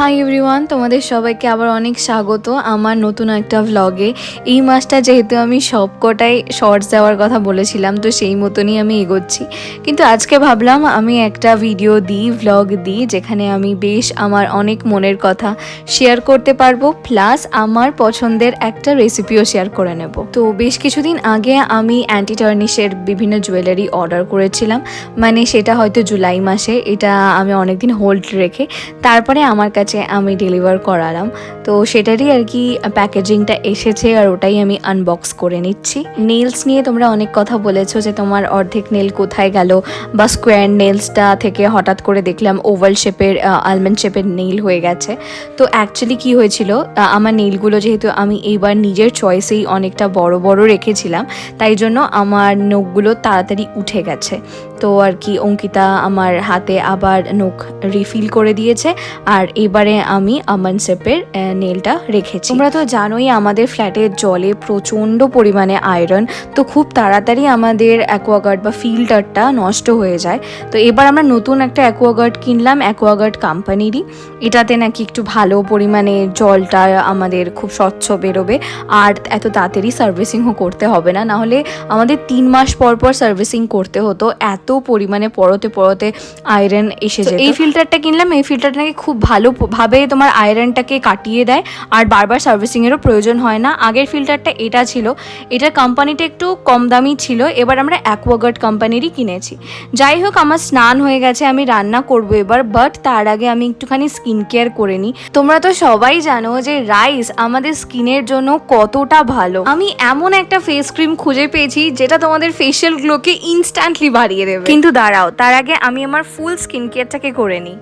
Hi everyone, তোমাদের সবাইকে আবার অনেক স্বাগত আমার নতুন একটা ভ্লগে এই মাসটা যেহেতু আমি সবকটাই শর্টস দেওয়ার কথা বলেছিলাম, তো সেই মতনই আমি এগোচ্ছি। কিন্তু আজকে ভাবলাম আমি একটা ভিডিও দিই ভ্লগ দিই, যেখানে আমি বেশ আমার অনেক মনের কথা শেয়ার করতে পারব প্লাস আমার পছন্দের একটা রেসিপিও শেয়ার করে নেব। তো বেশ কিছুদিন আগে আমি অ্যান্টি টার্নিশের বিভিন্ন জুয়েলারি অর্ডার করেছিলাম মানে সেটা হয়তো জুলাই মাসে, এটা আমি অনেকদিন হোল্ড রেখে, তারপরে আমার কাছে আমি ডেলিভার করালাম। তো সেটারই আর কি প্যাকেজিংটা এসেছে আর ওটাই আমি আনবক্স করে নিচ্ছি। নেলস নিয়ে তোমরা অনেক কথা বলেছ যে তোমার অর্ধেক নেল কোথায় গেল বা স্কোয়ার নেলসটা থেকে হঠাৎ করে দেখলাম ওভাল শেপের আলমন্ড শেপের নেল হয়ে গেছে। তো অ্যাকচুয়ালি কি হয়েছিল আমার নেলগুলো যেহেতু আমি এইবার নিজের চয়েসেই অনেকটা বড় বড় রেখেছিলাম, তাই জন্য আমার নখগুলো তাড়াতাড়ি উঠে গেছে। তো আর কি অঙ্কিতা আমার হাতে আবার নখ রিফিল করে দিয়েছে। আর এবারে আমি আমান শেপের নেলটা রেখেছি। তোমরা তো জানোই আমাদের ফ্ল্যাটের জলে প্রচণ্ড পরিমাণে আয়রন তো খুব তাড়াতাড়ি আমাদের অ্যাকোয়াগার্ড বা ফিল্টারটা নষ্ট হয়ে যায়। তো এবার আমরা নতুন একটা অ্যাকোয়াগার্ড কিনলাম অ্যাকোয়াগার্ড কোম্পানিরই। এটাতে নাকি একটু ভালো পরিমাণে জলটা আমাদের খুব স্বচ্ছ বেরোবে আর এত তাড়াতাড়ি সার্ভিসিংও করতে হবে না। নাহলে আমাদের তিন মাস পর পর সার্ভিসিং করতে হতো এত পরিমাণে পরতে পরতে আয়রন এসে যেত। এই ফিল্টারটা কিনলাম এই ফিল্টারটা নাকি খুব ভালো ভাবে তোমার আয়রনটাকে কাটিয়ে দেয়, আর বারবার সার্ভিসিংয়েরও প্রয়োজন হয় না। আগের ফিল্টারটা এটা ছিল। এটার কোম্পানিটা একটু কম দামি ছিল। এবার আমরা অ্যাকোয়াগার্ড কোম্পানিরই কিনেছি। যাই হোক, আমার স্নান হয়ে গেছে, আমি রান্না করব এবার বাট তার আগে আমি একটুখানি স্কিন কেয়ার করে নিই। তোমরা তো সবাই জানো যে রাইস আমাদের স্কিনের জন্য কতটা ভালো। আমি এমন একটা ফেস ক্রিম খুঁজে পেয়েছি, যেটা তোমাদের ফেশিয়াল গ্লোকে ইনস্ট্যান্টলি বাড়িয়ে দেবে। কিন্তু দাঁড়াও, তার আগে আমি আমার ফুল স্কিন কেয়ারটাকে করে নিই।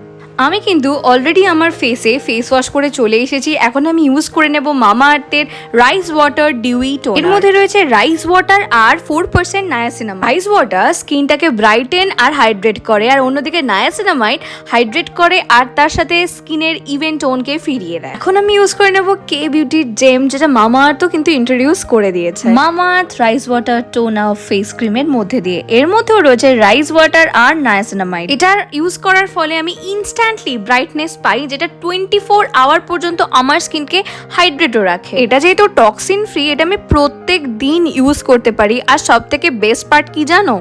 আমি কিন্তু অলরেডি আমার ফেসে ফেস ওয়াশ করে চলে এসেছি। এখন আমি ইউজ করে নেব মামা আর্থের রাইস ওয়াটার ডিউই টোন এর মধ্যে রয়েছে রাইস ওয়াটার আর four percent niacinamide rice water স্কিনটাকে ব্রাইটেন আর হাইড্রেট করে আর অন্যদিকে নায়াসিনামাইড হাইড্রেট করে আর তার সাথে স্কিনের ইভেন টোনকে ফিরিয়ে দেয়। এখন আমি ইউজ করে নেব কে বিউটি জেম যেটা মামা আর্থও কিন্তু ইন্ট্রোডিউস করে দিয়েছে। Mamaearth rice water tone of face ক্রিমের মধ্যে দিয়ে। এর মধ্যেও রয়েছে রাইস ওয়াটার আর নায়াসিনামাইড এটার ইউজ করার ফলে আমি ইনস্ট্যান্টলি ব্রাইটনেস পাই, যেটা টোয়েন্টি ফোর আওয়ার পর্যন্ত আমার স্কিনকে হাইড্রেটও রাখে। এটা যেহেতু টক্সিন ফ্রি এটা আমি প্রত্যেক দিন ইউজ করতে পারি। আর সব থেকে বেস্ট পার্ট কি জানো?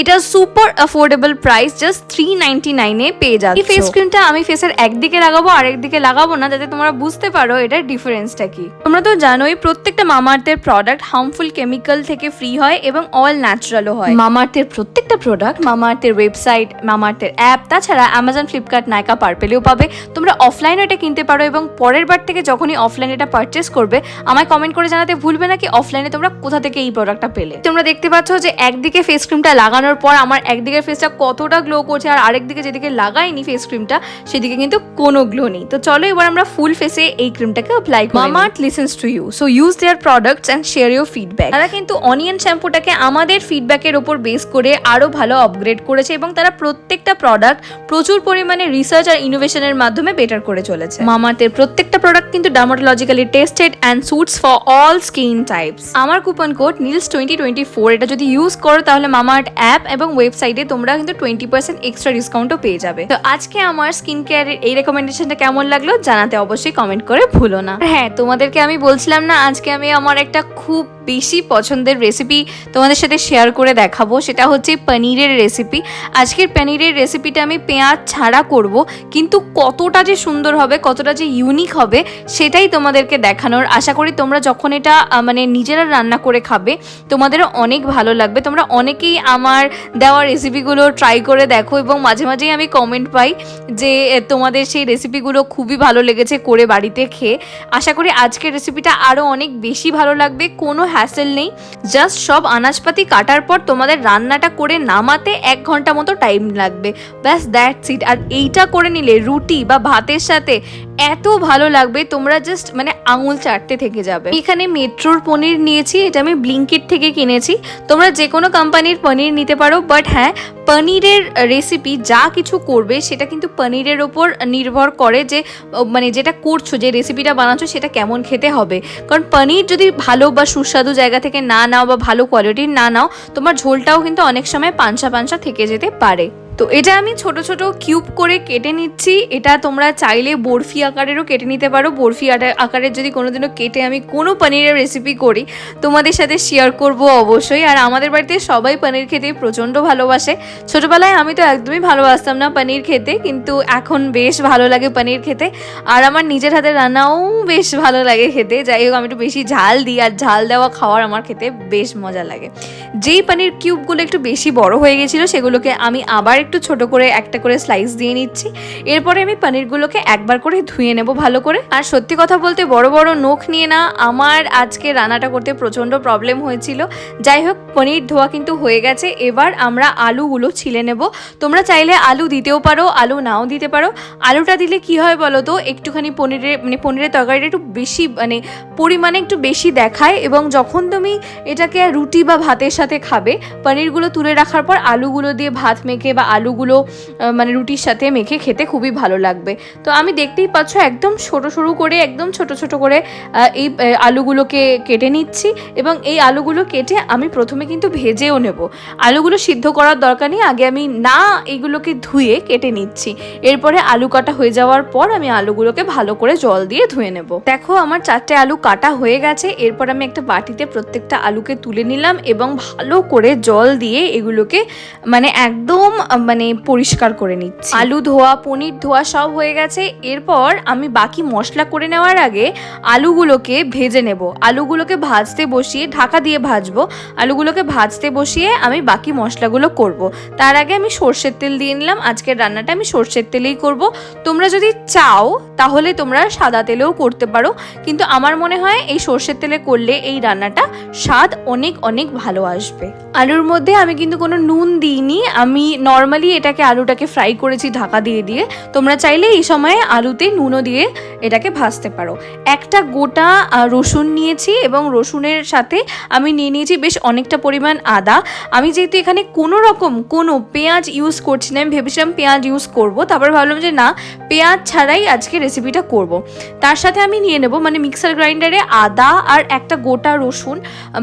এটা super affordable price just three ninety নাইনে পেয়ে যাচ্ছে। এই ফেস ক্রিমটা আমি ফেসের একদিকে লাগাবো, আর একদিকে লাগাবো না, যাতে তোমরা বুঝতে পারো এটার ডিফারেন্সটা কি। তোমরা তো জানোই, প্রত্যেকটা মামার্থের প্রোডাক্ট হার্মফুল কেমিক্যাল থেকে ফ্রি হয় এবং অল ন্যাচারালও হয়। মামার্থের প্রত্যেকটা প্রোডাক্ট মামার্থের ওয়েবসাইট মামার্থের অ্যাপ তাছাড়া অ্যামাজন ফ্লিপকার্ট নাইকা পার্পেলেও পাবে। তোমরা অফলাইনে এটা কিনতে পারো এবং পরের বার থেকে যখনই অফলাইনে এটা পারচেস করবে আমায় কমেন্ট করে জানাতে ভুলবে না কি অফলাইনে তোমরা কোথা থেকে এই প্রোডাক্টটা পেলে। তোমরা দেখতে পাচ্ছ যে একদিকে ফেস ক্রিমটা লাগানোর পর আমার একদিকের ফেসটা কতটা গ্লো করছে আর আরেকদিকে যেদিকে লাগাইনি ফেস ক্রিমটা সেদিকে কিন্তু কোনো গ্লো নেই। তো চলো এবার আমরা ফুল ফেসে এই ক্রিমটাকে অ্যাপ্লাই করি মামা listens to you so use their products and share your feedback তারা কিন্তু অনিয়ন শ্যাম্পুটাকে আমাদের ফিডব্যাকের ওপর বেস করে আরও ভালো আপগ্রেড করেছে এবং তারা প্রত্যেকটা প্রোডাক্ট প্রচুর পরিমাণে রিসার্চ আর ইনোভেশনের মাধ্যমে বেটার করে চলেছে। মামাতের প্রত্যেকটা প্রোডাক্ট কিন্তু dermatologically tested and suits for all skin types আমার coupon code Niels twenty twenty four এটা যদি ইউজ করো তাহলে মামাআর্ট অ্যাপ এবং ওয়েবসাইটে তোমরা কিন্তু টোয়েন্টি পার্সেন্ট এক্সট্রা ডিসকাউন্টও পেয়ে যাবে। তো আজকে আমার স্কিন কেয়ারের এই রেকমেন্ডেশনটা কেমন লাগল জানাতে অবশ্যই কমেন্ট করে ভুলো না। হ্যাঁ তোমাদেরকে আমি বলছিলাম না, আজকে আমি আমার একটা খুব বেশি পছন্দের রেসিপি তোমাদের সাথে শেয়ার করে দেখাবো। সেটা হচ্ছে পনিরের রেসিপি আজকের পনিরের রেসিপিটা আমি পেঁয়াজ ছাড়া করব কিন্তু কতটা যে সুন্দর হবে, কতটা যে ইউনিক হবে, সেটাই তোমাদেরকে দেখানোর। আশা করি তোমরা যখন এটা মানে নিজেরা রান্না করে খাবে, তোমাদের অনেক ভালো লাগবে। তোমরা অনেকেই আমার দেওয়া রেসিপিগুলো ট্রাই করে দেখো এবং মাঝে মাঝেই আমি কমেন্ট পাই যে তোমাদের সেই রেসিপিগুলো খুবই ভালো লেগেছে করে বাড়িতে খেয়ে। আশা করি আজকের রেসিপিটা আরও অনেক বেশি ভালো লাগবে, কোনো হ্যাসেল নেই। জাস্ট সব আনাজপাতি কাটার পর তোমাদের রান্নাটা করে নামাতে এক ঘণ্টা মতো টাইম লাগবে। ব্যাস দ্যাটস ইট আর এইটা করে নিলে, রুটি বা ভাতের সাথে এত ভালো লাগবে, তোমরা জাস্ট মানে আঙুল চাটতে থেকে যাবে। এখানে মেট্রোর পনির নিয়েছি, এটা আমি ব্লিঙ্কিট থেকে কিনেছি। তোমরা যে কোনো কোম্পানির পনির নিতে পারো বাট হ্যাঁ পনিরের রেসিপি যা কিছু করবে, সেটা কিন্তু পনিরের ওপর নির্ভর করে যে মানে যেটা করছ, যে রেসিপিটা বানাচ্ছো, সেটা কেমন খেতে হবে। কারণ পনির যদি ভালো বা সুস্বাদু জায়গা থেকে না নাও বা ভালো কোয়ালিটির না নাও, তোমার ঝোলটাও কিন্তু অনেক সময় পাঞ্চা পাঞ্চা থেকে যেতে পারে। তো এটা আমি ছোট ছোট কিউব করে কেটে নিচ্ছি। এটা তোমরা চাইলে বরফি আকারেরও কেটে নিতে পারো। বরফি আকারের যদি কোনোদিনও কেটে আমি কোনো পনিরের রেসিপি করি, তোমাদের সাথে শেয়ার করব অবশ্যই। আর আমাদের বাড়িতে সবাই পনির খেতে প্রচণ্ড ভালোবাসে। ছোটোবেলায় আমি তো একদমই ভালোবাসতাম না পনির খেতে, কিন্তু এখন বেশ ভালো লাগে পনির খেতে। আর আমার নিজের হাতে রান্নাও বেশ ভালো লাগে খেতে। যাই হোক, আমি একটু বেশি ঝাল দিই আর ঝাল দেওয়া খাওয়ার আমার খেতে বেশ মজা লাগে। যেই পনির কিউবগুলো একটু বেশি বড় হয়ে গেছিল, সেগুলোকে আমি আবার একটু ছোট করে একটা করে স্লাইস দিয়ে নিচ্ছি। এরপরে আমি পনিরগুলোকে একবার করে ধুয়ে নেব ভালো করে। আর সত্যি কথা বলতে বড় বড় নখ নিয়ে না আমার আজকে রান্নাটা করতে প্রচণ্ড প্রবলেম হয়েছিল। যাই হোক, পনির ধোয়া কিন্তু হয়ে গেছে। এবার আমরা আলুগুলো ছিলে নেব। তোমরা চাইলে আলু দিতেও পারো, আলু নাও দিতে পারো। আলুটা দিলে কি হয় বলো তো? একটুখানি পনিরের মানে পনিরের তরকারিটা একটু বেশি মানে পরিমাণে একটু বেশি দেখায় এবং যখন তুমি এটাকে রুটি বা ভাতের সাথে খাবে, পনিরগুলো তুলে রাখার পর আলুগুলো দিয়ে ভাত মেখে বা আলুগুলো মানে রুটির সাথে মেখে খেতে খুবই ভালো লাগবে। তো আমি দেখতেই পাচ্ছ একদম ছোট সরু করে, একদম ছোট ছোট করে এই আলুগুলোকে কেটে নিচ্ছি এবং এই আলুগুলো কেটে আমি প্রথমে কিন্তু ভেজেও নেব। আলুগুলো সিদ্ধ করার দরকার নেই, আগে আমি না এগুলোকে ধুয়ে কেটে নিচ্ছি। এরপরে আলু কাটা হয়ে যাওয়ার পর আমি আলুগুলোকে ভালো করে জল দিয়ে ধুয়ে নেব। দেখো আমার চারটে আলু কাটা হয়ে গেছে, এরপর আমি একটা বাটিতে প্রত্যেকটা আলুকে তুলে নিলাম এবং ভালো করে জল দিয়ে এগুলোকে মানে একদম মানে পরিষ্কার করে নিচ্ছি। আলু ধোয়া, পনির ধোয়া সব হয়ে গেছে। এরপর আমি বাকি মশলা করে নেওয়ার আগে আলুগুলোকে ভেজে নেব। আলুগুলোকে ভাজতে বসিয়ে, ঢাকা দিয়ে ভাজবো। আলুগুলোকে ভাজতে বসিয়ে আমি বাকি মশলাগুলো করব। তার আগে আমি সর্ষের তেল দিয়ে নিলাম। আজকের রান্নাটা আমি সর্ষের তেলেই করব। তোমরা যদি চাও, তাহলে তোমরা সাদা তেলেও করতে পারো। কিন্তু আমার মনে হয়, এই সর্ষের তেলে করলে এই রান্নাটা স্বাদ অনেক অনেক ভালো আসবে। আলুর মধ্যে আমি কিন্তু কোনো নুন দিইনি। আমি নর্মালি এটাকে আলুটাকে ফ্রাই করেছি ঢাকা দিয়ে দিয়ে, তোমরা চাইলে এই সময়ে আলুতে নুনও দিয়ে এটাকে ভাজতে পারো। একটা গোটা রসুন নিয়েছি এবং রসুনের সাথে আমি নিয়ে নিয়েছি বেশ অনেকটা পরিমাণ আদা। আমি যেহেতু এখানে কোনো রকম কোনো পেঁয়াজ ইউজ করছি না, আমি ভেবেছিলাম পেঁয়াজ ইউজ করব, তারপর ভাবলাম যে না, পেঁয়াজ ছাড়াই আজকে রেসিপিটা করব। তার সাথে আমি নিয়ে নেব মানে মিক্সার গ্রাইন্ডারে আদা আর একটা গোটা রসুন।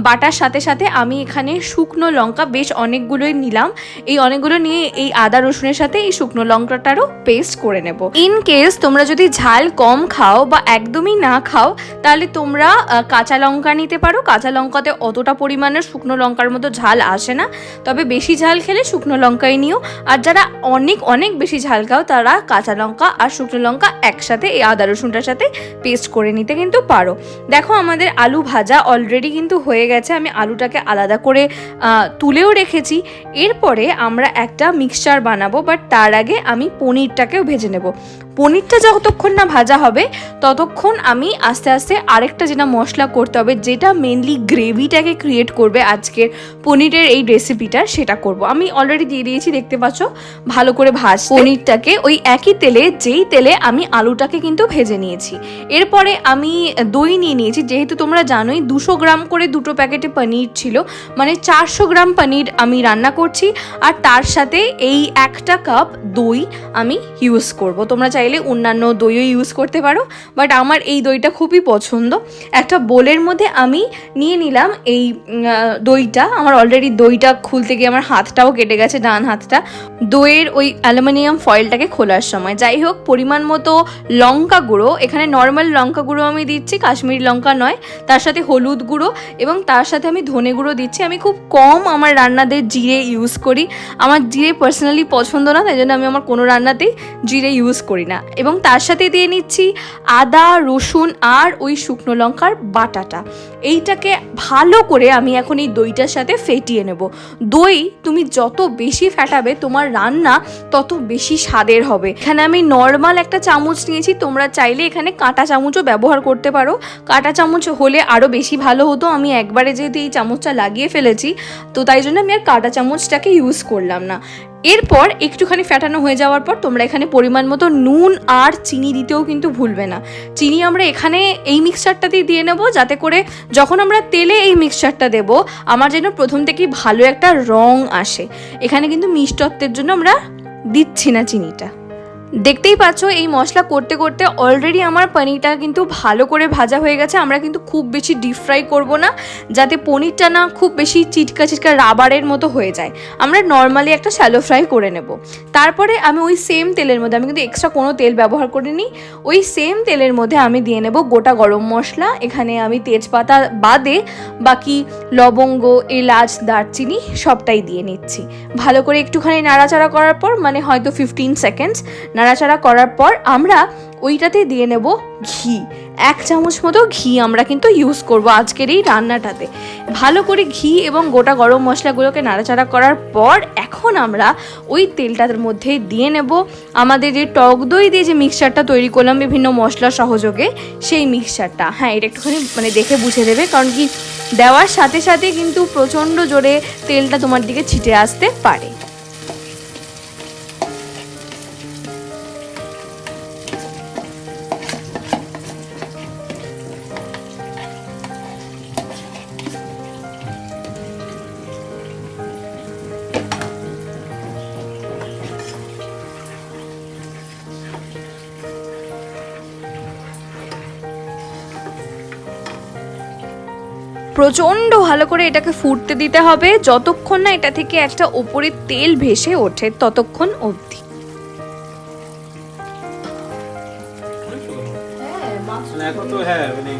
বাটার সাথে সাথে আমি এখানে শুকনো লঙ্কা বেশ অনেকগুলোই নিলাম। এই অনেকগুলো নিয়ে এই আদা রসুনের সাথে এই শুকনো লঙ্কাটারও পেস্ট করে নেব। ইন কেস তোমরা যদি ঝাল কম খাও বা একদমই না খাও, তাহলে তোমরা কাঁচা লঙ্কা নিতে পারো। কাঁচা লঙ্কাতে অতটা পরিমাণে শুকনো লঙ্কার মতো ঝাল আসে না। তবে বেশি ঝাল খেলে শুকনো লঙ্কাই নিও। আর যারা অনেক অনেক বেশি ঝাল খাও, তারা কাঁচা লঙ্কা আর শুকনো লঙ্কা একসাথে এই আদা রসুনটার সাথে পেস্ট করে নিতে কিন্তু পারো। দেখো, আমাদের আলু ভাজা অলরেডি কিন্তু হয়ে গেছে। আমি আলুটাকে আলাদা করে তুলেও রেখেছি। এরপরে আমরা একটা মিক্সচার বানাবো বাট তার আগে আমি পনিরটাকেও ভেজে নেব। পনিরটা যতক্ষণ না ভাজা হবে, ততক্ষণ আমি আস্তে আস্তে আরেকটা যেটা মশলা করতে হবে, যেটা মেনলি গ্রেভিটাকে ক্রিয়েট করবে আজকের পনিরের এই রেসিপিটা সেটা করব। আমি অলরেডি দিয়ে দিয়েছি, দেখতে পাচ্ছ? ভালো করে ভাজ পনিরটাকে ওই একই তেলে, যেই তেলে আমি আলুটাকে কিন্তু ভেজে নিয়েছি। এরপরে আমি দই নিয়ে নিয়েছি, যেহেতু তোমরা জানোই, দুশো গ্রাম করে দুটো প্যাকেটে পনির ছিল মানে চারশো গ্রাম পনির আমি রান্না করছি, আর তার সাথে এই একটা কাপ দই আমি ইউজ করব। তোমরা চাইলে অন্যান্য দইও ইউজ করতে পারো বাট আমার এই দইটা খুবই পছন্দ। একটা বোলের মধ্যে আমি নিয়ে নিলাম এই দইটা। আমার অলরেডি দইটা খুলতে গিয়ে আমার হাতটাও কেটে গেছে, ডান হাতটা। দইয়ের ওই অ্যালুমিনিয়াম ফয়েলটাকে খোলার সময়। যাই হোক, পরিমাণ মতো লঙ্কা গুঁড়ো। এখানে নর্মাল লঙ্কা গুঁড়ো আমি দিচ্ছি, কাশ্মীরি লঙ্কা নয়। তার সাথে হলুদ গুঁড়ো এবং তার সাথে আমি ধনে গুঁড়ো দিচ্ছি। আমি খুব কম আমার রান্নাদের জিরে ইউজ করি। আমার জিরে পার্সোনালি পছন্দ না, তাই জন্য আমি আমার কোনো রান্নাতেই জিরে ইউজ করি না। এবং তার সাথে দিয়ে নিচ্ছি আদা, রসুন আর ওই শুকনো লঙ্কার বাটাটা। এইটাকে ভালো করে আমি এখন এই দইটার সাথে ফেটিয়ে নেব। দই তুমি যত বেশি ফেটাবে তোমার রান্না তত বেশি স্বাদের হবে। এখানে আমি নর্মাল একটা চামচ নিয়েছি, তোমরা চাইলে এখানে কাঁটা চামচও ব্যবহার করতে পারো। কাঁটা চামচ হলে আরও বেশি ভালো হতো, আমি একবারে যেহেতু এই চামচটা লাগিয়ে ফেলেছি, তো তাই জন্য আমি আর কাঁটা চামচটাকে ইউজ করলাম না। এরপর একটুখানি ফ্যাটানো হয়ে যাওয়ার পর তোমরা এখানে পরিমাণ মতো নুন আর চিনি দিতেও কিন্তু ভুলবে না। চিনি আমরা এখানে এই মিক্সচারটাতেই দিয়ে নেব, যাতে করে যখন আমরা তেলে এই মিক্সচারটা দেব, আমার যেন প্রথম থেকেই ভালো একটা রং আসে। এখানে কিন্তু মিষ্টত্বের জন্য আমরা দিচ্ছি না চিনিটা। দেখতেই পাচ্ছ, এই মশলা করতে করতে অলরেডি আমার পনিরটা কিন্তু ভালো করে ভাজা হয়ে গেছে। আমরা কিন্তু খুব বেশি ডিপ ফ্রাই করব না, যাতে পনিরটা না খুব বেশি চিটকা চিটকা রাবারের মতো হয়ে যায়। আমরা নর্মালি একটা শ্যালো ফ্রাই করে নেব। তারপরে আমি ওই সেম তেলের মধ্যে, আমি কিন্তু এক্সট্রা কোনো তেল ব্যবহার করিনি, ওই সেম তেলের মধ্যে আমি দিয়ে নেব গোটা গরম মশলা। এখানে আমি তেজপাতা বাদে বাকি লবঙ্গ, এলাচ, দারচিনি সবটাই দিয়ে নিচ্ছি। ভালো করে একটুখানি নাড়াচাড়া করার পর মানে হয়তো ফিফটিন সেকেন্ডস নাড়াচাড়া করার পর আমরা ওইটাতে দিয়ে নেব ঘি। এক চামচ মতো ঘি আমরা কিন্তু ইউজ করব আজকের এই রান্নাটাতে। ভালো করে ঘি এবং গোটা গরম মশলাগুলোকে নাড়াচাড়া করার পর এখন আমরা ওই তেলটার মধ্যে দিয়ে নেব। আমাদের যে টক দই দিয়ে যে মিক্সচারটা তৈরি করলাম বিভিন্ন মশলা সহযোগে, সেই মিক্সচারটা হ্যাঁ এটা একটুখানি মানে দেখে বুঝে দেবে, কারণ কি দেওয়ার সাথে সাথে কিন্তু প্রচণ্ড জোরে তেলটা তোমার দিকে ছিটে আসতে পারে। প্রচণ্ড ভালো করে এটাকে ফুটতে দিতে হবে। যতক্ষণ না এটা থেকে একটা ওপরে তেল ভেসে ওঠে ততক্ষণ অবধি। মানে হ্যাঁ মানে।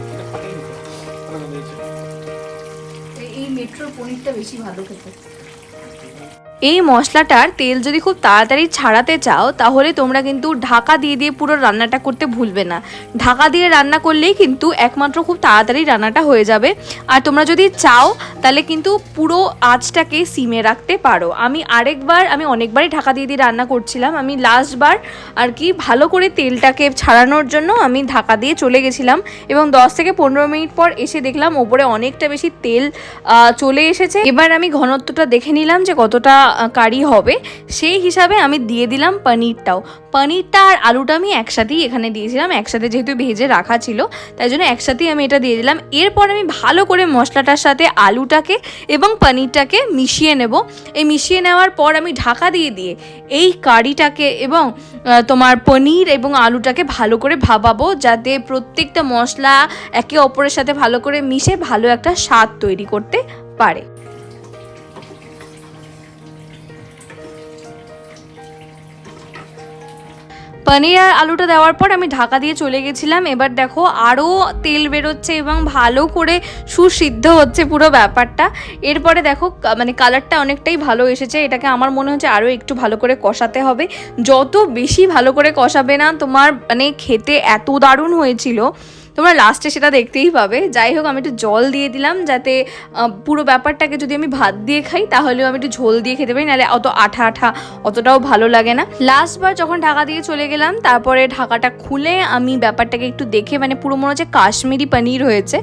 এই মেট্রোর পনিরটা বেশি ভালো খেতে। এই মশলাটার তেল যদি খুব তাড়াতাড়ি ছাড়াতে চাও, তাহলে তোমরা কিন্তু ঢাকা দিয়ে দিয়ে পুরো রান্নাটা করতে ভুলবে না। ঢাকা দিয়ে রান্না করলেই কিন্তু একমাত্র খুব তাড়াতাড়ি রান্নাটা হয়ে যাবে। আর তোমরা যদি চাও, তাহলে কিন্তু পুরো আঁচটাকে সিমে রাখতে পারো। আমি আরেকবার, আমি অনেকবারই ঢাকা দিয়ে দিয়ে রান্না করছিলাম। আমি লাস্টবার আর কি ভালো করে তেলটাকে ছাড়ানোর জন্য আমি ঢাকা দিয়ে চলে গেছিলাম। এবং দশ থেকে পনেরো মিনিট পর এসে দেখলাম ওপরে অনেকটা বেশি তেল চলে এসেছে। এবার আমি ঘনত্বটা দেখে নিলাম যে কতটা কারি হবে, সেই হিসাবে আমি দিয়ে দিলাম পনিরটাও। পনিরটা আর আলুটা আমি একসাথেই এখানে দিয়েছিলাম, একসাথে যেহেতু ভেজে রাখা ছিল, তাই জন্য একসাথেই আমি এটা দিয়ে দিলাম। এরপর আমি ভালো করে মশলাটার সাথে আলুটাকে এবং পনিরটাকে মিশিয়ে নেব। এই মিশিয়ে নেওয়ার পর আমি ঢাকা দিয়ে দিয়ে এই কারিটাকে এবং তোমার পনির এবং আলুটাকে ভালো করে ভাবাবো, যাতে প্রত্যেকটা মশলা একে অপরের সাথে ভালো করে মিশে ভালো একটা স্বাদ তৈরি করতে পারে। পনির আর আলুটা দেওয়ার পর আমি ঢাকা দিয়ে চলে গেছিলাম। এবার দেখো আরও তেল বেরোচ্ছে এবং ভালো করে সুসিদ্ধ হচ্ছে পুরো ব্যাপারটা। এরপরে দেখো মানে কালারটা অনেকটাই ভালো এসেছে। এটাকে আমার মনে হচ্ছে আরও একটু ভালো করে কষাতে হবে। যত বেশি ভালো করে কষাবে না, তোমার মানে খেতে এত দারুণ হয়েছিল। তোমরা লাস্টে সেটা দেখতেই পাবে। যাই হোক, আমি একটু জল দিয়ে দিলাম যাতে পুরো ব্যাপারটাকে যদি আমি ভাত দিয়ে খাই, তাহলেও আমি একটু ঝোল দিয়ে খেতে পারি, নাহলে অত আঠা আঠা অতটাও ভালো লাগে না। লাস্টবার যখন ঢাকা দিয়ে চলে গেলাম, তারপরে ঢাকাটা খুলে আমি ব্যাপারটাকে একটু দেখে মানে পুরো মনে হচ্ছে কাশ্মীরি পনির হয়েছে।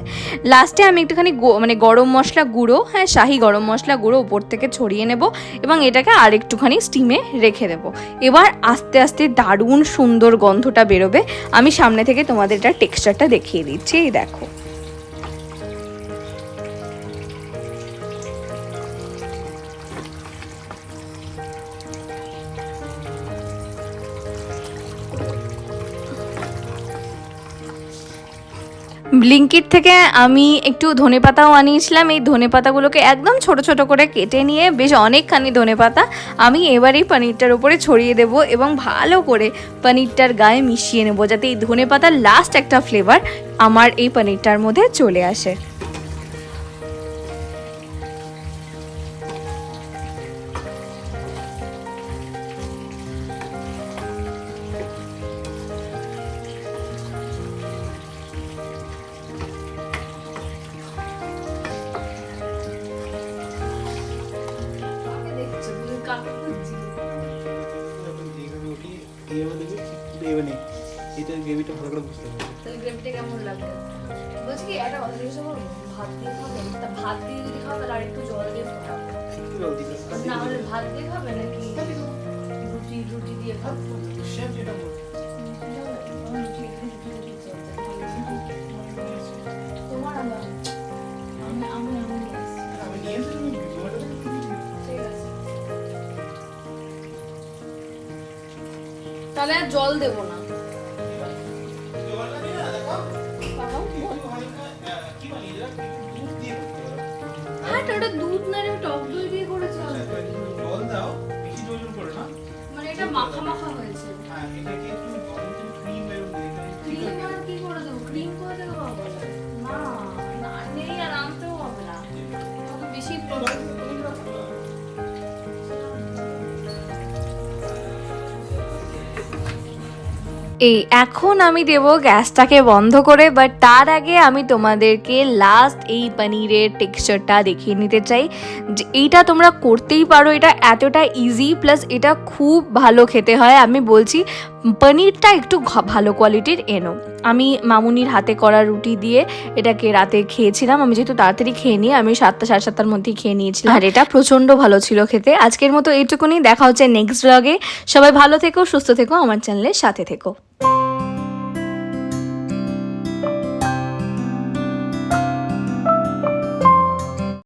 লাস্টে আমি একটুখানি মানে গরম মশলা গুঁড়ো হ্যাঁ শাহি গরম মশলা গুঁড়ো উপর থেকে ছড়িয়ে নেব এবং এটাকে আর একটুখানি স্টিমে রেখে দেবো। এবার আস্তে আস্তে দারুণ সুন্দর গন্ধটা বেরোবে। আমি সামনে থেকে তোমাদের এটা টেক্সচারটা দেখিয়ে দিচ্ছি এই দেখো। ব্লিঙ্কিট থেকে আমি একটু ধনে পাতাও আনিয়েছিলাম। এই ধনে পাতাগুলোকে একদম ছোট ছোট করে কেটে নিয়ে বেশ অনেকখানি ধনে পাতা আমি এবার এই পনিরটার উপরে ছড়িয়ে দেব এবং ভালো করে পনিরটার গায়ে মিশিয়ে নেব যাতে এই ধনে পাতার লাস্ট একটা ফ্লেভার আমার এই পনিরটার মধ্যে চলে আসে। গ্রেভিটা কেমন লাগবে? বলছি কি একটা কথা জিজ্ঞেস করব ভাত দিয়ে খাবেন তা ভাত দিয়ে যদি খাবেন আর একটু জল দিয়ে ফোটাবো কি বল দিবে না হলে ভাত দিয়ে খাবে নাকি রুটি রুটি দিয়ে খাব শেফ যেটা বল তোমার আমার আমি আমি আমি আমি নিয়ে এসে তুমি জোম্যাটো ঠিক আছে। তা তাহলে আর জল দেবো না। হ্যাঁ ওটা দুধ না রে টক দই দিয়ে করেছে জল দাও বেশি জল জল করে না। মানে এটা মাখা মাখা হয়েছে। হ্যাঁ এটাকে একটু ক্রিম এরকম দিয়ে দিতে হবে। ক্রিম আর কি করে দেবো? ক্রিম করে দেবো বাবা না না নেই আর আনতেও হবে না। বেশি এই, এখন আমি দেব গ্যাসটাকে বন্ধ করে বাট তার আগে আমি তোমাদেরকে লাস্ট এই পনিরের টেক্সচারটা দেখিয়ে নিতে চাই। যে এইটা তোমরা করতেই পারো, এটা এতটা ইজি প্লাস এটা খুব ভালো খেতে হয়। আমি বলছি, পনিরটা একটু ভালো কোয়ালিটির এনো। আমি মামুনির হাতে করা রুটি দিয়ে এটাকে রাতে খেয়েছিলাম। আমি যেহেতু তাড়াতাড়ি খেয়ে নিই, আমি সাতটা, সাড়ে সাতটার মধ্যেই খেয়ে নিয়েছিলাম। আর এটা প্রচণ্ড ভালো ছিল খেতে। আজকের মতো এইটুকুনি, দেখা হচ্ছে নেক্সট ব্লগে সবাই ভালো থেকো, সুস্থ থেকো, আমার চ্যানেলের সাথে থেকো। you